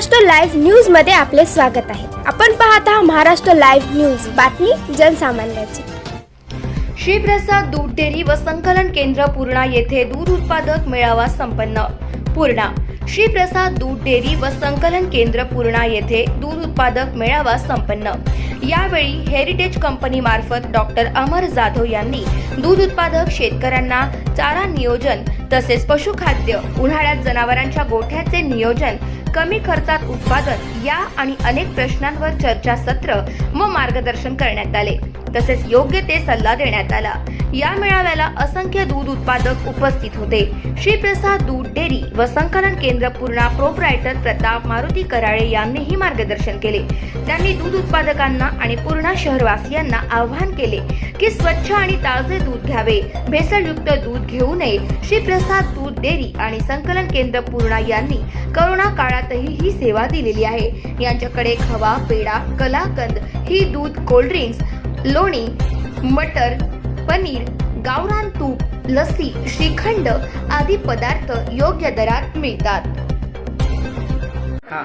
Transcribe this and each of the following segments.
Maharashtra live न्यूजमध्ये आपले स्वागत आहे. आपण पाहत आहात महाराष्ट्र लाईव्ह न्यूज. बातमी जनसामान्याची. श्रीप्रसाद दूध डेअरी व संकलन केंद्र पूर्णा येथे दूध उत्पादक मेळावा संपन्न. पूर्णा. श्रीप्रसाद दूध डेअरी व संकलन केंद्र पूर्णा येथे दूध उत्पादक मेळावा संपन्न. यावेळी हेरिटेज कंपनी मार्फत डॉक्टर अमर जाधव यांनी दूध उत्पादक शेतकऱ्यांना चारा नियोजन तसेच पशुखाद्य उन्हाळ्यात जनावरांच्या गोठ्याचे नियोजन कमी खर्चात उत्पादन या आणि अनेक प्रश्नांवर चर्चासत्र व मार्गदर्शन करण्यात आले. तसेच योग्य ते सल्ला देण्यात आला. या मेळाव्याला असंख्य दूध उत्पादक उपस्थित होते. श्री प्रसाद दूध डेअरी व संकलन केंद्र पूर्णा प्रोपरायटर प्रताप मारुती कराळे यांनीही मार्गदर्शन केले. त्यांनी दूध उत्पादकांना आणि पूर्णा शहरवासियांना आवाहन केले की स्वच्छ आणि ताजे दूध घ्यावे. भेसळयुक्त दूध घेऊ नये. श्री प्रसाद दूध डेअरी आणि संकलन केंद्र पूर्णा यांनी करोना काळातही ही सेवा दिलेली आहे. यांच्याकडे खवा पेढा कलाकंद ही दूध कोल्ड्रिंक्स लोणी मटर पनीर गावरान तूप लस्सी श्रीखंड आदी पदार्थ योग्य दरात मिळतात. हां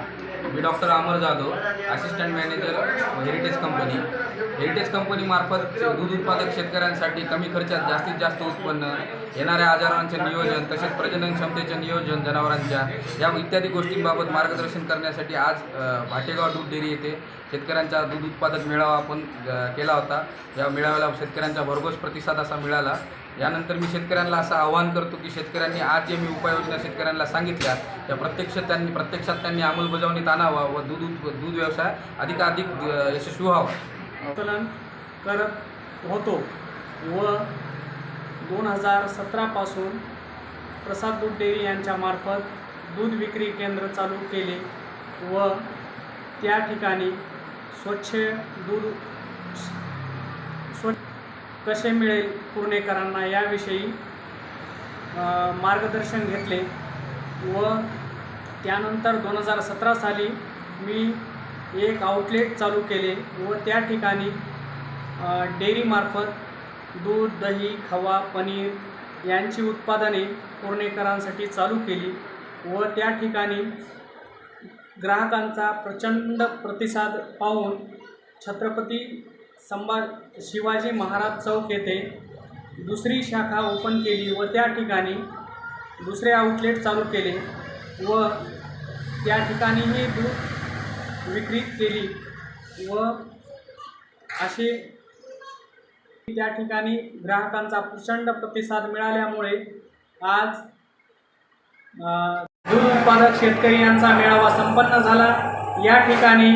मी doctor Amar Jadhav assistant manager heritage company heritage कंपनीमार्फत दूध उत्पादक शेतकऱ्यांसाठी कमी खर्चात जास्तीत जास्त उत्पन्न येणाऱ्या आजारांचे नियोजन तसेच प्रजनन क्षमतेचे नियोजन जनावरांच्या या इत्यादी गोष्टींबाबत मार्गदर्शन करण्यासाठी आज भाटेगाव दूध डेअरी येथे शेतकऱ्यांचा दूध उत्पादक मेळावा आपण केला होता. या मेळाव्याला शेतकऱ्यांचा भरघोस प्रतिसाद असा मिळाला. यानंतर मी शेतकऱ्यांना असं आवाहन करतो की शेतकऱ्यांनी आज जे मी उपाययोजना शेतकऱ्यांना सांगितल्या त्या प्रत्यक्ष त्यांनी प्रत्यक्षात त्यांनी अंमलबजावणीत आणावा व दूध दूध व्यवसाय अधिकाधिक यशस्वी व्हावा. संकलन करत होतो व दोन हजार सतरापासून प्रसाद दूध डेअरी यांच्यामार्फत दूध विक्री केंद्र चालू केले व त्या ठिकाणी स्वच्छ दूध स्वच्छ कसे मिळेल पुणेकरांना याविषयी मार्गदर्शन घेतले व त्यानंतर दोन हजार सतरा साली मी एक आउटलेट चालू केले व त्या ठिकाणी डेअरीमार्फत दूध दही खवा पनीर यांची उत्पादने पुणेकरांसाठी चालू केली व त्या ठिकाणी ग्राहकांचा प्रचंड प्रतिसाद पाहून छत्रपती संभा शिवाजी महाराज चौक येथे दुसरी शाखा ओपन केली व त्या ठिकाणी दुसरे आउटलेट चालू केले व त्या ठिकाणीही दूध विक्री केली व असे त्या ठिकाणी ग्राहकांचा प्रचंड प्रतिसाद मिळाल्यामुळे आज दूध उत्पादक शेतकरी यांचा मेळावा संपन्न झाला. या ठिकाणी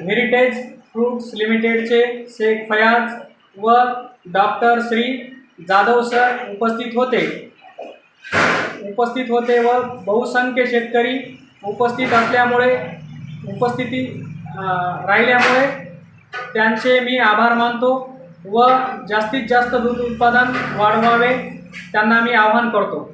हेरिटेज फ्रूट्स लिमिटेडचे शेख फयाज व डॉक्टर श्री जाधव सर उपस्थित होते. उपस्थित होते व बहुसंख्य शेतकरी उपस्थित असल्यामुळे उपस्थिती राहिल्यामुळे त्यांचे मी आभार मानतो व जास्तीत जास्त दूध उत्पादन वाढवावे त्यांना मी आवाहन करतो.